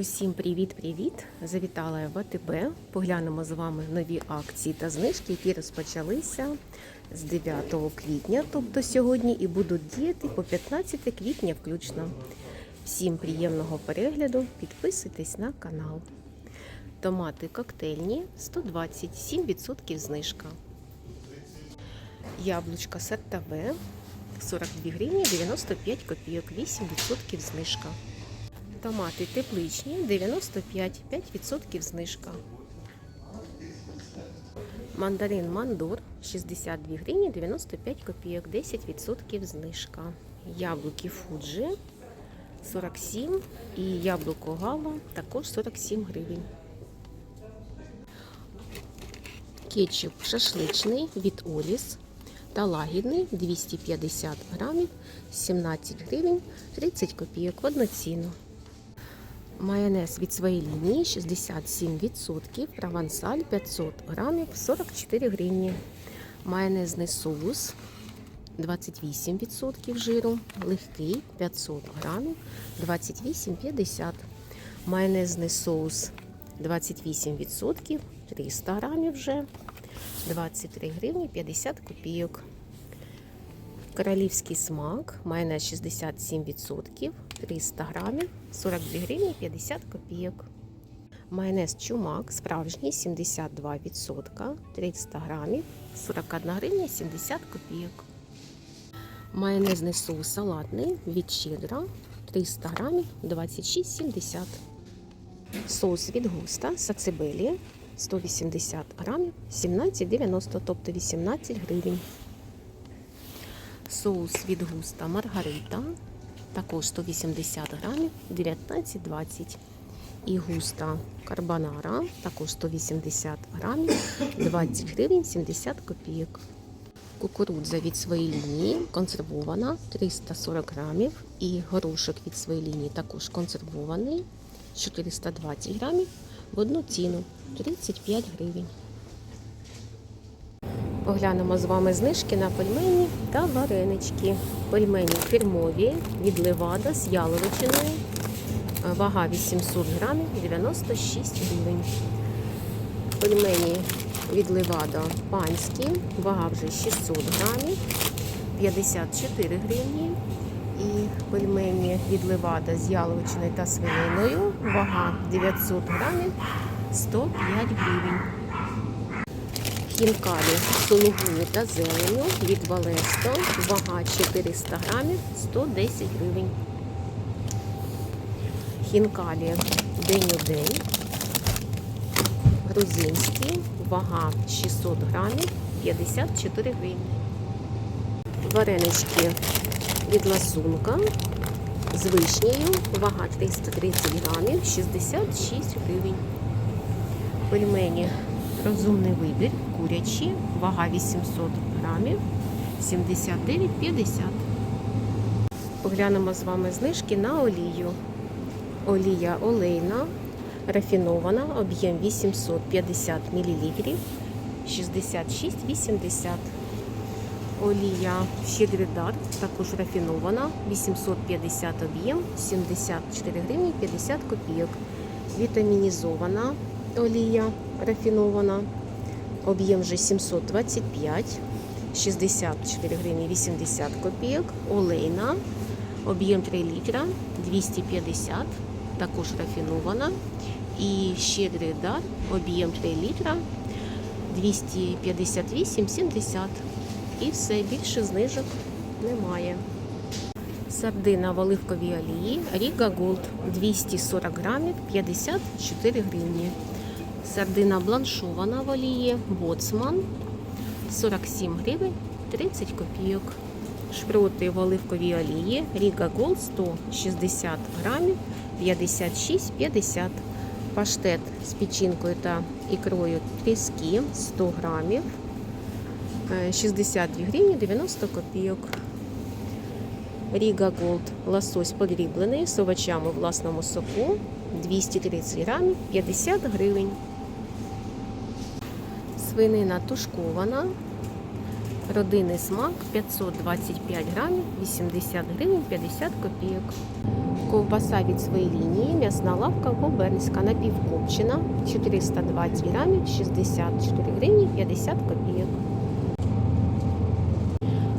Усім привіт-привіт! Завітала я в АТБ. Поглянемо з вами нові акції та знижки, які розпочалися з 9 квітня, тобто сьогодні, і будуть діяти по 15 квітня включно. Всім приємного перегляду, підписуйтесь на канал. Томати коктейльні 127% знижка. Яблучка сорта В 42 гривні 95 копійок, 8% знижка. Томати тепличні 95, 5% знижка. Мандарин Мандор 62 гривні 95 копійок, 10% знижка. Яблуки Фуджі 47 і яблуко Гала також 47 гривень. Кетчуп шашличний від Оліс та лагідний 250 грамів 17 гривень 30 копійок ціну. Майонез від своєї лінії 67%, провансаль 500 грамів 44 гривні. Майонезний соус 28% жиру, легкий 500 грамів 28,50. Майонезний соус 28%, 300 грамів вже 23 гривні 50 копійок. Королівський смак, майонез 67%, 300 грамів, 42 гривні 50 копійок. Майонез чумак справжній 72%, 300 грамів, 41 гривня 70 копійок. Майонезний соус салатний від щедра 300 грамів, 26,70. Соус від густа сацебелі 180 грамів, 17,90, тобто 18 гривень. Соус від густа Маргарита, також 180 грамів, 19,20. І густа карбонара, також 180 грамів, 20 гривень 70 копійок. Кукурудза від своєї лінії консервована 340 грамів. І горошок від своєї лінії також консервований 420 грамів в одну ціну 35 гривень. Поглянемо з вами знижки на пельмені та варенички. Пельмені фірмові від Левада з яловичиною. Вага 800 грамів 96 гривень. Пельмені від Левада панські, вага вже 600 грамів 54 гривні. І пельмені від Левада з яловичиною та свининою. Вага 900 грамів 105 гривень. Хінкалі з сулугуні та зеленю від Валесто. Вага 400 грамів 110 гривень. Хінкалі день у день. Грузинський. Вага 600 грамів 54 гривні. Варенички від ласунка з вишнею. Вага 330 грамів 66 гривень. Пельмені Розумний вибір, курячі, вага 800 грамів, 79,50. Поглянемо з вами знижки на олію. Олія олейна, рафінована, об'єм 850 мл, 66,80. Олія щедрий дар, також рафінована, 850 об'єм, 74 гривні 50 копійок. Вітамінізована олія рафінована. Об'єм вже 725, 64 гривні 80 копійок. Олейна. Об'єм 3 літра, 250, також рафінована. І щедрий дар, об'єм 3 літра, 258,70. І все, більше знижок немає. Сардина в оливковій олії Ріга Голд 240 грамів 54 гривні. Сардина бланшована в олії Боцман 47 гривень 30 копійок. Шпроти в оливковій олії Ріга Голд 160 грамів 56,50. Паштет з печінкою та ікрою тріски 100 грамів 62 гривні 90 копійок. Ріга Голд лосось подріблений з овочами в власному соку 230 грамів 50 гривень. Свинина тушкована. Родинний смак 525 грамів 80 гривень 50 копійок. Ковбаса від своєї лінії, м'ясна лавка губернська напівкопчена, 420 грамів, 64 гривні 50 копійок.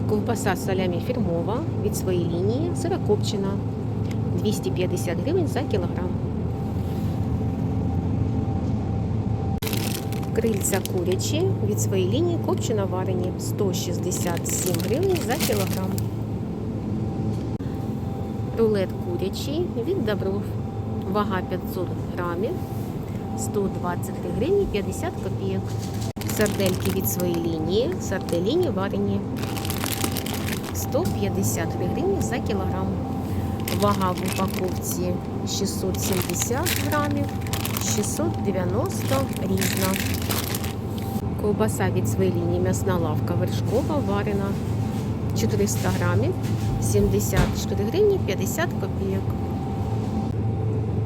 Ковбаса салямі фірмова від своєї лінії, сирокопчена, 250 гривень за кілограм. Крильця курячі від своєї лінії копчено варені 167 гривень за кілограм. Рулет курячий від Добров. Вага 500 грамів, 123 гривні 50 копійок. Сардельки від своєї лінії, сарделіні варені 153 гривні за кілограм. Вага в упаковці 670 грамів, 690 різна. Ковбаса від своєї лінії м'ясна лавка вершкова варена 400 грамів, 74 гривні 50 копійок.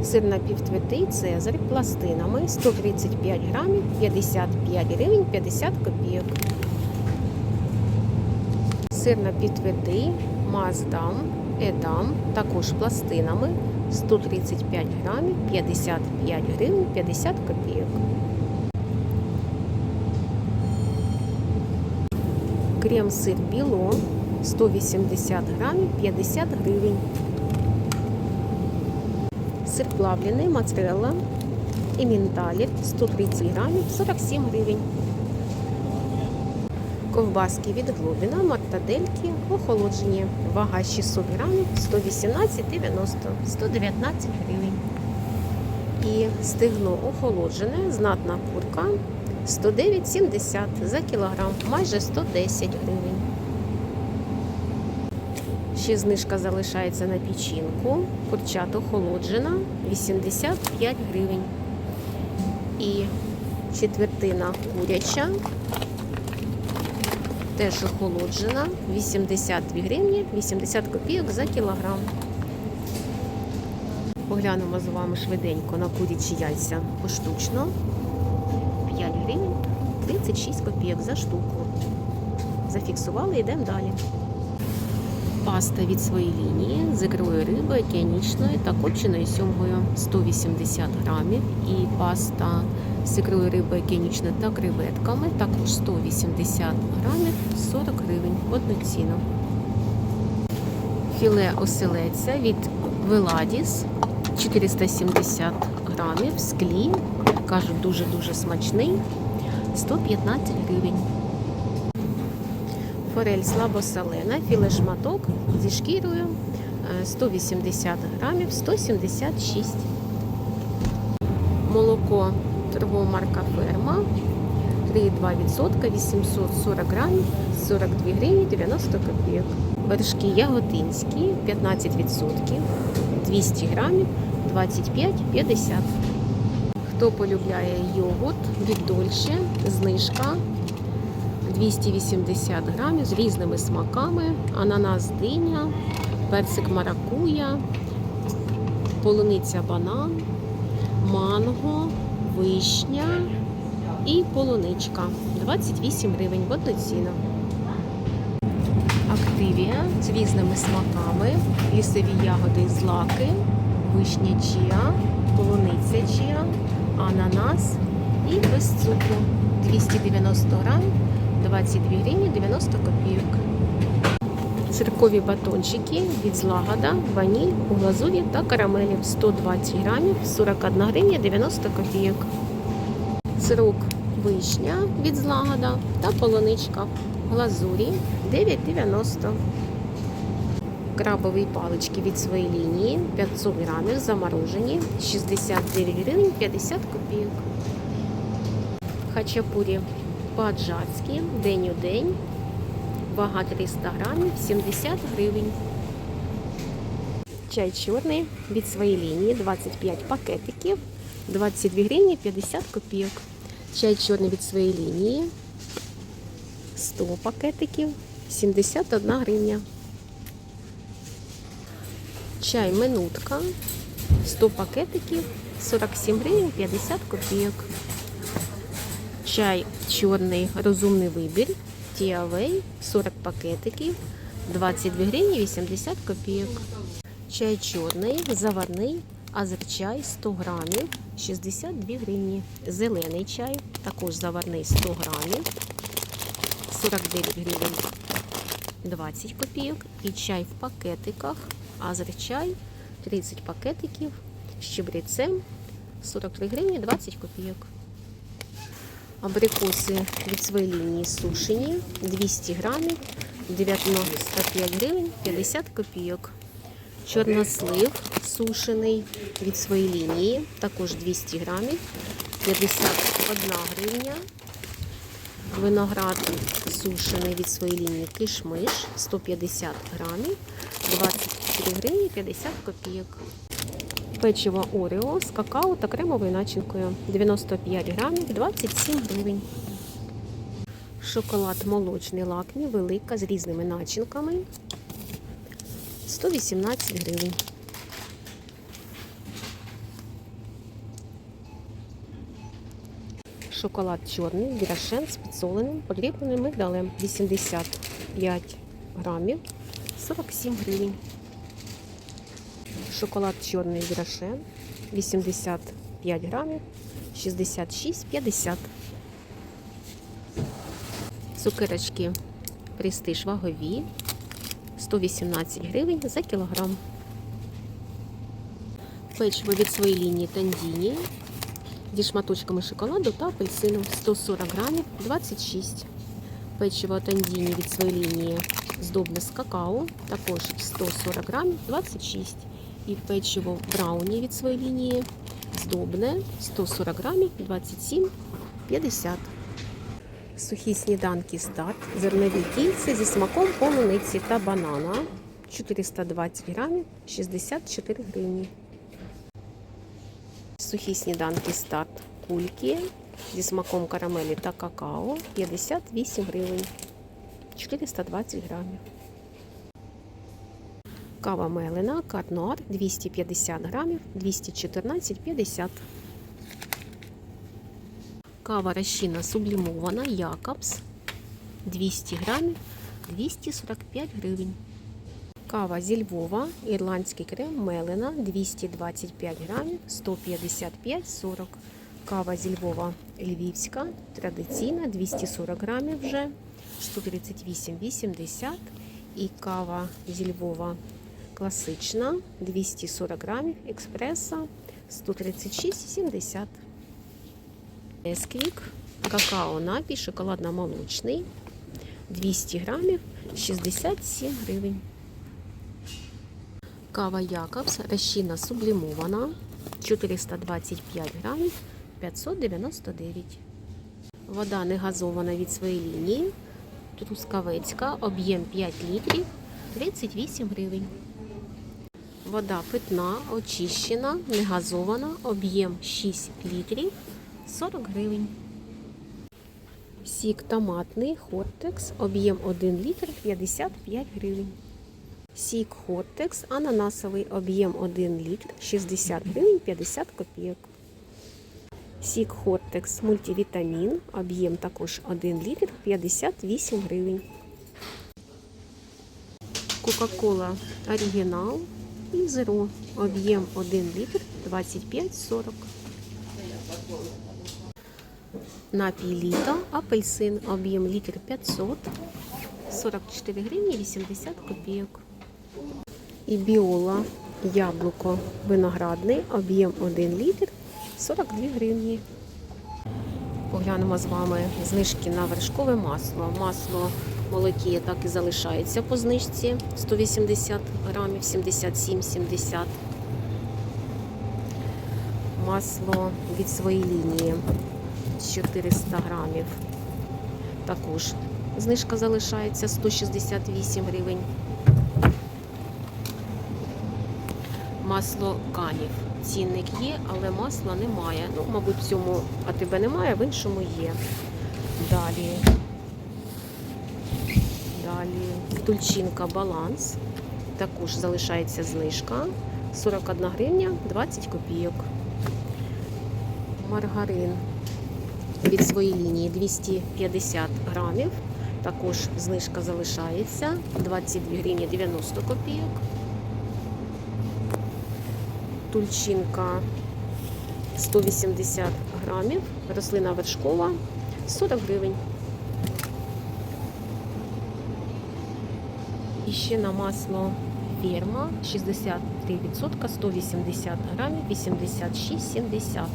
Сир напівтвитий Цезарь пластинами 135 грамів, 55 гривень 50 копійок. Сир напівтвитий Маздам Едам також пластинами 135 грамів, 55 гривень 50 копійок. Крем-сир біло 180 грамів 50 гривень. Сир плавлений моцарелла і міндалір 130 грамів 47 гривень. Ковбаски від Глобіна, мартадельки охолоджені. Вага 600 грамів 118,90 119 гривень. І стегно охолоджене, знатна курка 109,70 за кілограм, майже 110 гривень. Ще знижка залишається на печінку. Курчат охолоджена 85 гривень. І четвертина куряча теж охолоджена 82 гривні 80 копійок за кілограм. Поглянемо з вами швиденько на курячі яйця поштучно. 5 гривень 36 копійок за штуку. Зафіксували, йдемо далі. Паста від своєї лінії з ікрою риби, океанічною та копченою сьомгою 180 грамів. І паста з ікрою риби океанічною та креветками також 180 грамів 40 гривень одну ціну. Філе оселеця від Веладіс 470 грамів в склі. Кажуть, дуже-дуже смачний. 115 гривень. Форель слабосолена, філе шматок зі шкірою е, 180 грамів, 176. Молоко марка Ферма 3,2%, 840 грамів, 42 гривні 90 копійок. Вершки яготинські 15%, 200 грамів, 25,50. Хто полюбляє йогурт від Дольше, знижка 280 грамів з різними смаками, ананас диня, персик маракуя, полуниця банан, манго, вишня і полуничка. 28 гривень одну. Активія з різними смаками, лісові ягоди з лаки, вишня чіа, полуниця чіа, ананас і без цукру 290 грамів. 22 гривні 90 копійок. Циркові батончики від злагода, ваніль у глазурі та карамелі 120 грамів 41 гривня 90 копійок. Сирок вишня від злагода та полуничка в глазурі 9,90. Крабові палички від своєї лінії 500 грамів заморожені 69 гривень 50 копійок. Хачапурі по-аджарськи, день у день, вага 300 грамів, 70 гривень. Чай чорний від своєї лінії 25 пакетиків, 22 гривні 50 копійок. Чай чорний від своєї лінії 100 пакетиків, 71 гривня. Чай минутка 100 пакетиків, 47 гривень 50 копійок. Чай чорний розумний вибір. Тіавей 40 пакетиків, 22 гривні 80 копійок. Чай чорний, заварний, азерчай 100 грамів, 62 гривні. Зелений чай, також заварний 100 грамів, 49 гривень 20 копійок. І чай в пакетиках, азерчай 30 пакетиків з чебрецем 43 гривні 20 копійок. Абрикоси від своєї лінії сушені 200 грамів, 95 гривень 50 копійок. Чорнослив сушений від своєї лінії, також 200 грамів, 51 гривня. Виноград сушений від своєї лінії кишмиш 150 грамів, 24 гривні 50 копійок. Печиво Орео з какао та кремовою начинкою 95 грамів, 27 гривень. Шоколад молочний лакмі, велика з різними начинками 118 гривень. Шоколад чорний, грашен з підсоленим, подрібненим мигдалем 85 грамів, 47 гривень. Шоколад чорний грашен 85 грамів, 66,50. Цукерочки престиж вагові 118 гривень за кілограм. Печиво від своєї лінії тандіні зі шматочками шоколаду та апельсину 140 грамів 26. Печиво тандіні від своєї лінії здобне з какао, також 140 грамів 26. І печиво брауні від своєї лінії здобне 140 грамів 27,50. Сухі сніданки старт, зернові кільця зі смаком полуниці та банана 420 грамів 64 гривні. Сухі сніданки старт кульки зі смаком карамелі та какао 58 гривень 420 грамів. Кава мелена Карнуар 250 грамів 214,50. Кава розчинна сублімована Якобс 200 грамів 245 гривень. Кава зі Львова, ірландський крем Мелена 225 грамів 155,40. Кава зі Львова Львівська, традиційна 240 грамів вже 138,80. І кава зі Львова класична 240 грамів експреса 136,70. Есквік, какао напій, шоколадно-молочний 200 грамів 67 гривень. Кава Якобс, розчинна сублімована 425 грамів 599. Вода не газована від своєї лінії. Трускавецька, об'єм 5 літрів 38 гривень. Вода питна, очищена, не газована, об'єм 6 літрів 40 гривень. Сік томатний Хортекс, об'єм 1 літр 55 гривень. Сік Хортекс, ананасовий об'єм 1 літр 60 гривень 50 копійок. Сік Хортекс мультивітамін, об'єм також 1 літр 58 гривень. Кока-кола оригінал і зеро, об'єм 1 літр 25,40. Напій літо, апельсин, об'єм літр 500, 44 гривні 80 копійок. І біола, яблуко виноградний, об'єм 1 літр 42 гривні. Поглянемо з вами знижки на вершкове масло. Масло молокі так і залишається по знижці 180 грамів, 77,70. Масло від своєї лінії 400 грамів. Також знижка залишається 168 гривень. Масло канів. Цінник є, але масла немає. Ну, мабуть, в цьому АТБ немає, в іншому є. Далі. Далі тульчинка баланс. Також залишається знижка. 41 гривня 20 копійок. Маргарин від своєї лінії 250 грамів. Також знижка залишається 22 гривні 90 копійок. Тульчинка 180 грамів, рослина вершкова 40 гривень. І ще на масло ферма 63%, 180 грамів, 86,70.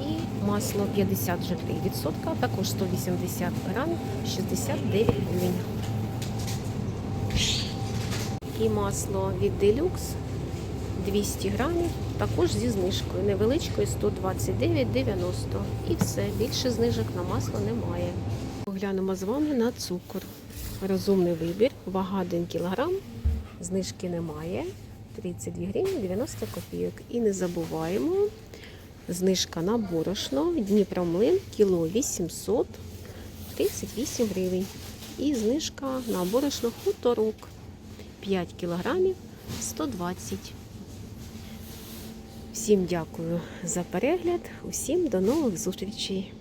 І масло 53%, також 180 грамів, 69 гривень. І масло від Deluxe 200 грамів, також зі знижкою невеличкою 129,90. І все, більше знижок на масло немає. Поглянемо з вами на цукор. Розумний вибір, вага 1 кг, знижки немає. 32 гривні 90 копійок. І не забуваємо, знижка на борошно Дніпромлин кіло 838 гривень. І знижка на борошно хуторок 5 кілограмів 120. Всім дякую за перегляд, усім до нових зустрічей.